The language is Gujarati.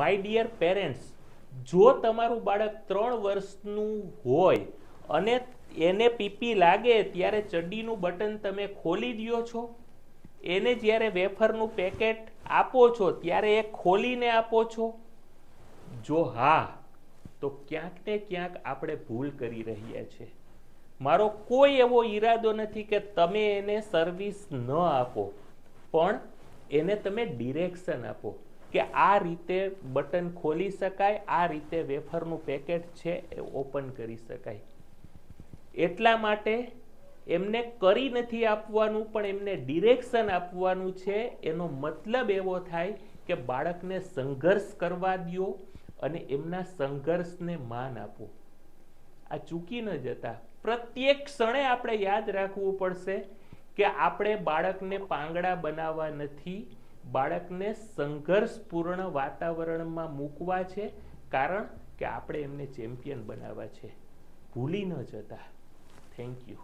માય ડિયર પેરેન્ટ્સ જો તમારું બાળક ત્રણ વર્ષનું હોય અને એને પીપી લાગે ત્યારે ચડ્ડીનું બટન તમે ખોલી દ્યો છો. એને જ્યારે વેફરનું પેકેટ આપો છો ત્યારે એ ખોલીને આપો છો. જો હા, તો ક્યાંક ને ક્યાંક આપણે ભૂલ કરી રહ્યા છે. મારો કોઈ એવો ઈરાદો નથી કે તમે એને સર્વિસ ન આપો, પણ એને તમે ડિરેક્શન આપો. કે આ રીતે બટન ખોલી શકાય, આ રીતે વેફરનું પેકેટ છે એ ઓપન કરી શકાય. એટલા માટે એમને કરી નથી આપવાનું, પણ એમને ડિરેક્શન આપવાનું છે. એનો મતલબ એવો થાય કે બાળકને સંઘર્ષ કરવા દ્યો અને એમના સંઘર્ષને માન આપો. આ ચૂકી ન જતા. પ્રત્યેક ક્ષણે આપણે યાદ રાખવું પડશે કે આપણે બાળકને પાંગડા બનાવવા નથી બાળકને સંઘર્ષપૂર્ણ વાતાવરણમાં મૂકવા છે, કારણ કે આપણે એમને ચેમ્પિયન બનાવવા છે. ભૂલી ન જતા. Thank you